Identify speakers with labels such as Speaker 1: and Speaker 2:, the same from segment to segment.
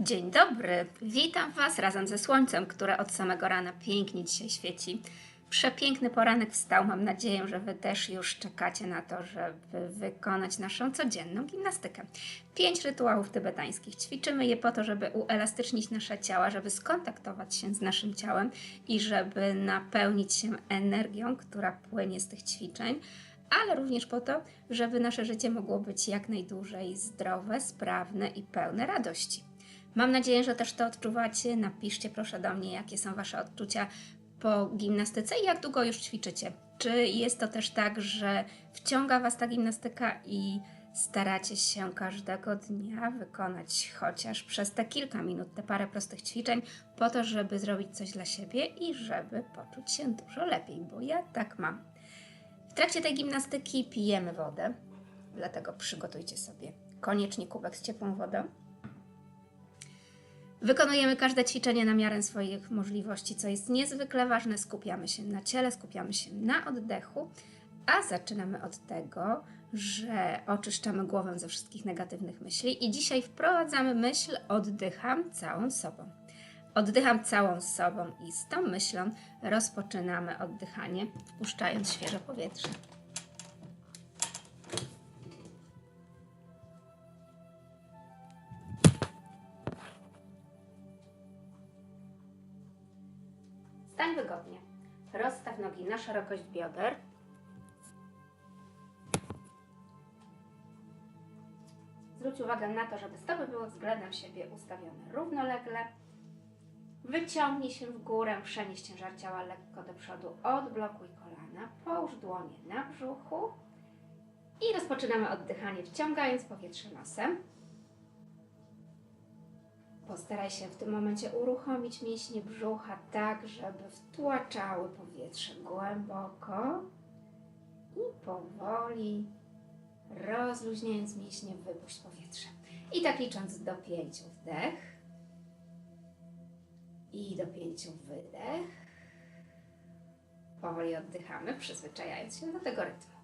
Speaker 1: Dzień dobry, witam Was razem ze słońcem, które od samego rana pięknie dzisiaj świeci. Przepiękny poranek wstał. Mam nadzieję, że Wy też już czekacie na to, żeby wykonać naszą codzienną gimnastykę. Pięć rytuałów tybetańskich. Ćwiczymy je po to, żeby uelastycznić nasze ciała, żeby skontaktować się z naszym ciałem i żeby napełnić się energią, która płynie z tych ćwiczeń ale również po to, żeby nasze życie mogło być jak najdłużej zdrowe, sprawne i pełne radości. Mam nadzieję, że też to odczuwacie. Napiszcie proszę do mnie, jakie są Wasze odczucia po gimnastyce i jak długo już ćwiczycie. Czy jest to też tak, że wciąga Was ta gimnastyka i staracie się każdego dnia wykonać chociaż przez te kilka minut te parę prostych ćwiczeń, po to, żeby zrobić coś dla siebie i żeby poczuć się dużo lepiej, bo ja tak mam. W trakcie tej gimnastyki pijemy wodę, dlatego przygotujcie sobie koniecznie kubek z ciepłą wodą. Wykonujemy każde ćwiczenie na miarę swoich możliwości, co jest niezwykle ważne. Skupiamy się na ciele, skupiamy się na oddechu, a zaczynamy od tego, że oczyszczamy głowę ze wszystkich negatywnych myśli i dzisiaj wprowadzamy myśl oddycham całą sobą. Oddycham całą sobą i z tą myślą rozpoczynamy oddychanie, wpuszczając świeże powietrze. Nogi na szerokość bioder. Zwróć uwagę na to, żeby stopy były względem siebie ustawione równolegle. Wyciągnij się w górę, przenieś ciężar ciała lekko do przodu, odblokuj kolana, połóż dłonie na brzuchu i rozpoczynamy oddychanie, wciągając powietrze nosem. Postaraj się w tym momencie uruchomić mięśnie brzucha tak, żeby wtłaczały powietrze głęboko i powoli, rozluźniając mięśnie, wypuść powietrze. I tak licząc do pięciu wdech i do pięciu wydech. Powoli oddychamy, przyzwyczajając się do tego rytmu.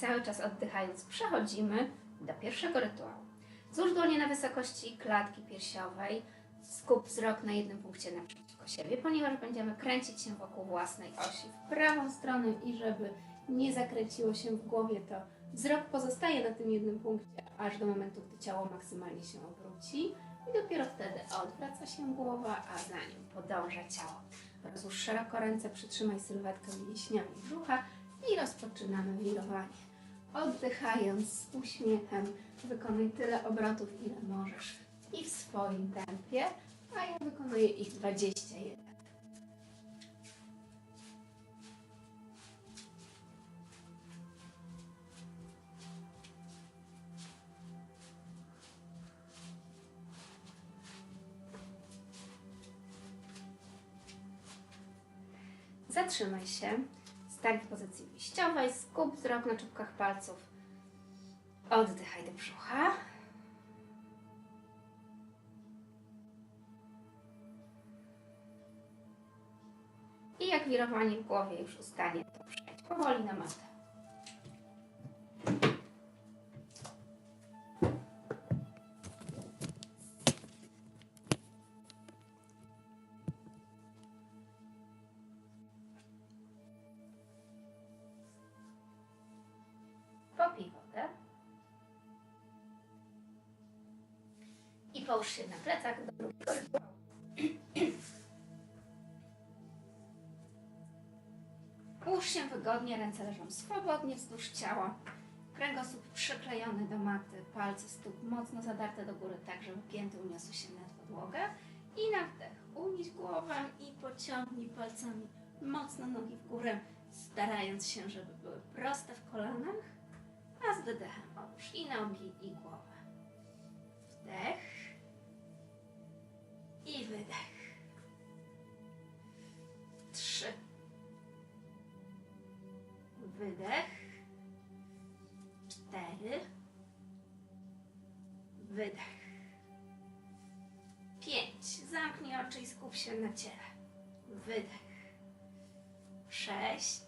Speaker 1: Cały czas oddychając przechodzimy do pierwszego rytuału. Złóż dłonie na wysokości klatki piersiowej, skup wzrok na jednym punkcie naprzeciwko siebie, ponieważ będziemy kręcić się wokół własnej osi w prawą stronę i żeby nie zakręciło się w głowie, to wzrok pozostaje na tym jednym punkcie, aż do momentu, gdy ciało maksymalnie się obróci i dopiero wtedy odwraca się głowa, a za nią podąża ciało. Rozłóż szeroko ręce, przytrzymaj sylwetkę mięśniami brzucha i rozpoczynamy wirowanie. Oddychając z uśmiechem, wykonuj tyle obrotów, ile możesz i w swoim tempie, a ja wykonuję ich 21. Zatrzymaj się, stań w pozycji wyjściowej, skup wzrok na czubkach palców. Oddychaj do brzucha. I jak wirowanie w głowie już ustanie, to przejdź powoli na matę. Połóż się na plecach do drugiego rytuału. Połóż się wygodnie, ręce leżą swobodnie wzdłuż ciała. Kręgosłup przyklejony do maty, palce stóp mocno zadarte do góry, tak żeby pięty uniosły się nad podłogę. I na wdech unieś głowę i pociągnij palcami mocno nogi w górę, starając się, żeby były proste w kolanach. A z wydechem i nogi, i głowę. Wdech i wydech. Trzy. Wydech. Cztery. Wydech. Pięć. Zamknij oczy i skup się na ciele. Wydech. Sześć.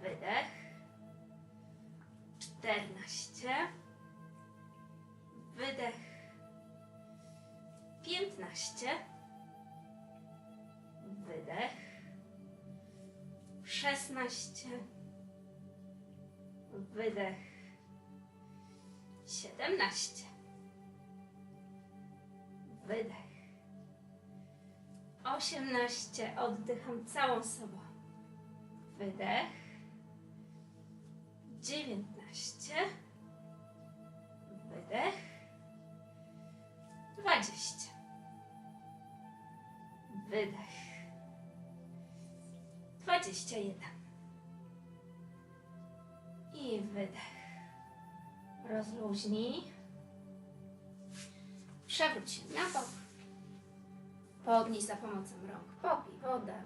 Speaker 1: wydech, czternaście, wydech, piętnaście, wydech, szesnaście, wydech, siedemnaście, wydech, osiemnaście, oddycham całą sobą, wydech, dziewiętnaście, wydech, dwadzieścia, wydech, dwadzieścia jeden i wydech. Rozluźnij. Przewróć się na bok. Podnieś za pomocą rąk. Popij wodę.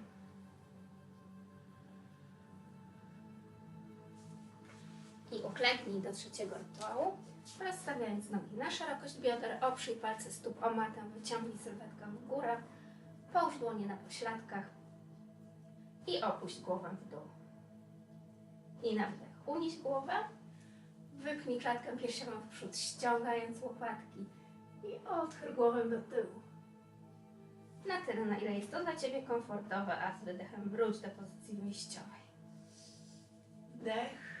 Speaker 1: I uklęknij do trzeciego rytuału, rozstawiając nogi na szerokość bioder, oprzyj palce stóp o matę, wyciągnij sylwetkę w górę, połóż dłonie na pośladkach i opuść głowę w dół. I na wdech unieś głowę, wypnij klatkę piersiową w przód, ściągając łopatki i odchyl głowę do tyłu. Na tyle, na ile jest to dla Ciebie komfortowe, a z wydechem wróć do pozycji wyjściowej. Wdech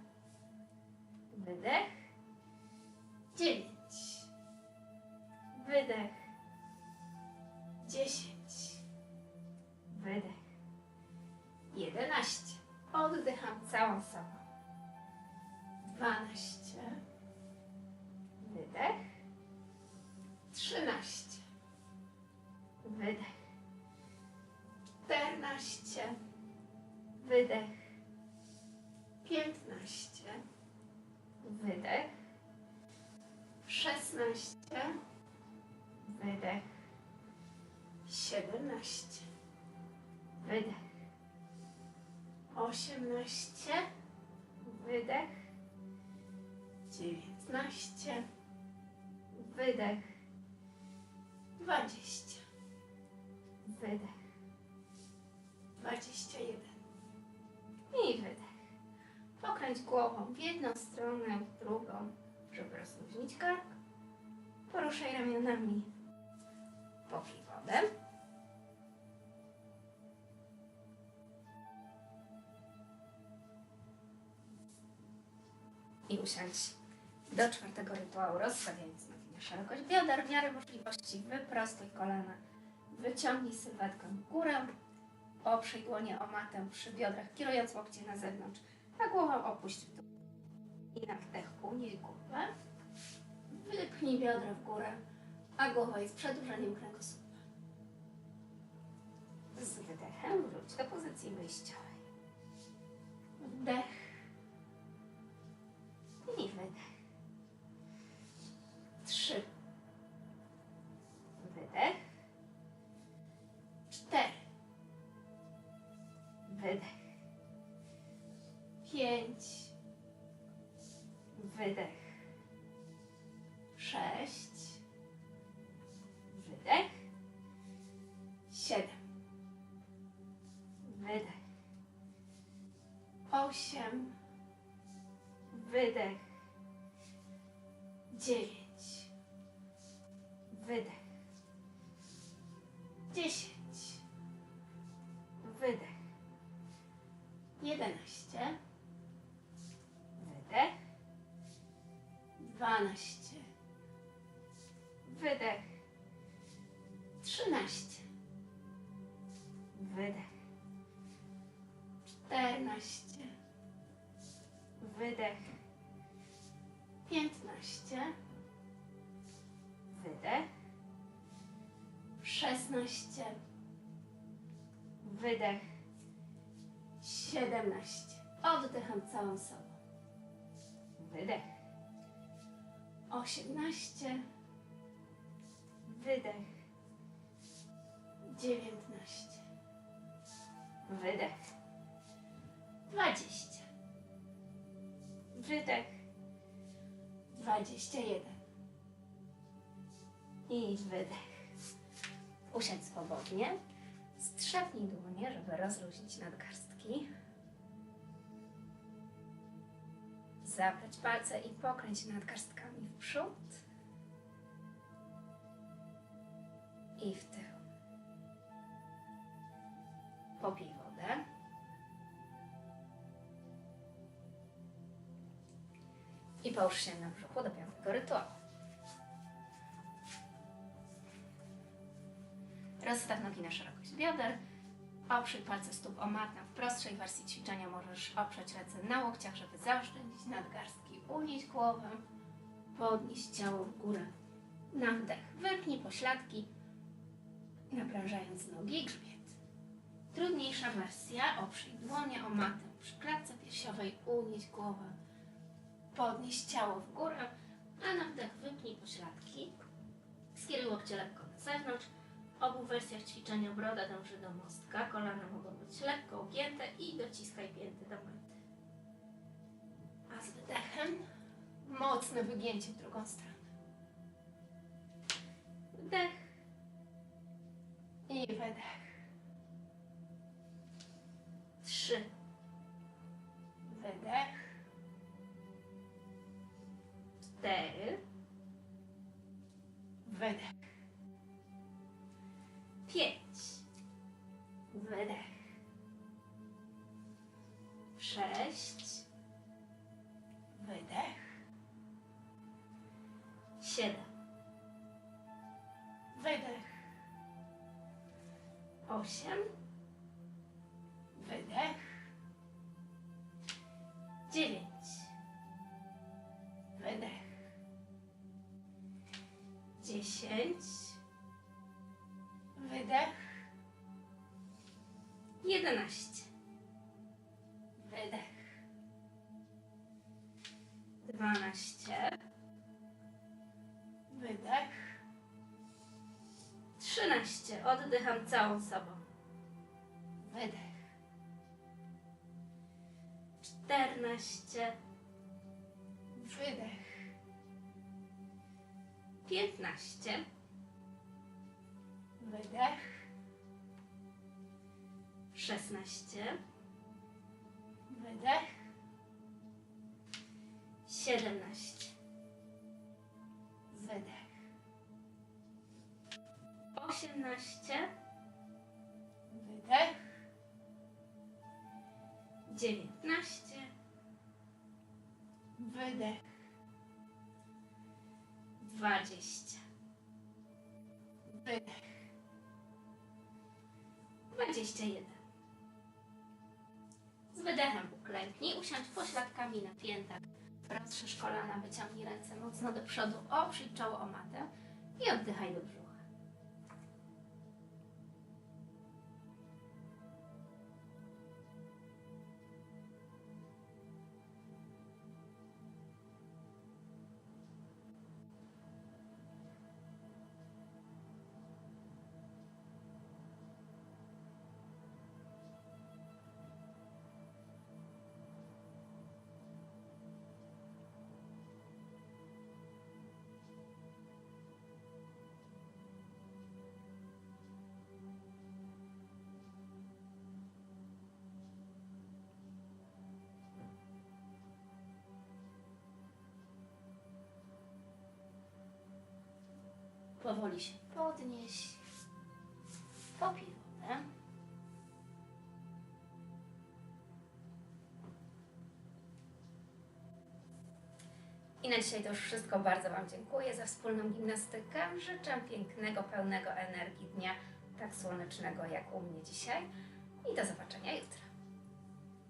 Speaker 1: Wydech. Piętnaście. Wydech. Szesnaście. Wydech. Siedemnaście. Wydech. Osiemnaście. Wydech. Dziewiętnaście. Wydech. Dwadzieścia. Wydech. Dwadzieścia Głową w jedną stronę, w drugą, rozluźnić kark. Poruszaj ramionami. Popij wodę. I usiądź. Do czwartego rytuału, rozstawiając nogi na szerokość. Bioder, w miarę możliwości. Wyprostuj kolana, wyciągnij sylwetkę w górę, oprzyj dłonie o matę przy biodrach, kierując łokcie na zewnątrz, a głową opuść w dół. I na wdech unieś głowę, wypchnij biodra w górę, a głowa jest przedłużeniem kręgosłupa. Z wydechem wróć do pozycji wyjściowej. Wdech i wydech. Trzy. Wydech. Cztery. Wydech. Pięć. Wydech. Sześć. Wydech. Siedem. Wydech. Osiem. Wydech. Dziewięć. Wydech. Dziesięć. Wydech. Jedenaście. Dwanaście. Wydech. Trzynaście. Wydech. Czternaście. Wydech. Piętnaście. Wydech. Szesnaście. Wydech. Siedemnaście. Oddycham całą sobą. Wydech. Osiemnaście. Wydech. Dziewiętnaście. Wydech. Dwadzieścia. Wydech. Dwadzieścia jeden. I wydech. Usiądź swobodnie. Strzepnij dłonie, żeby rozluźnić nadgarstki. Zapleć palce i pokręć nadgarstkami w przód i w tył. Popij wodę. I połóż się na brzuchu do piątego rytuału. Rozstaw nogi na szerokość bioder. Oprzyj palce stóp o matę. W prostszej wersji ćwiczenia możesz oprzeć ręce na łokciach, żeby zaoszczędzić nadgarstki. Unieść głowę. Podnieść ciało w górę. Na wdech. Wypnij pośladki, naprężając nogi grzbiet. Trudniejsza wersja. Oprzyj dłonie o matę. Przy klatce piersiowej unieść głowę. Podnieść ciało w górę, a na wdech wypnij pośladki. Skieruj łokcie lekko na zewnątrz. Obu wersjach ćwiczenia broda dąży do mostka, kolana mogą być lekko ugięte i dociskaj pięty do mety. A z wydechem mocne wygięcie w drugą stronę. Wdech i wydech. Trzy. Wydech. Cztery. Wydech. Wydech. Sześć. Wydech. Siedem. Wydech. Osiem. Wydech. Dziewięć. Wydech. Dziesięć. Wydech. Jedenaście. Wydech. Dwanaście. Wydech. Trzynaście. Oddycham całą sobą. Wydech. Czternaście. Wydech. Piętnaście. Wydech. Szesnaście. Wydech. Siedemnaście. Wydech. Osiemnaście. Wydech. Dziewiętnaście. Wydech. Dwadzieścia. Wydech. Dwadzieścia jeden. Z wydechem uklęknij, usiądź pośladkami na piętach. Rozszerz kolana, wyciągnij ręce mocno do przodu, oprzyj czoło o matę i oddychaj do brzucha. Powoli się podnieś. Popij wodę. I na dzisiaj to już wszystko. Bardzo Wam dziękuję za wspólną gimnastykę. Życzę pięknego, pełnego energii dnia, tak słonecznego jak u mnie dzisiaj. I do zobaczenia jutro.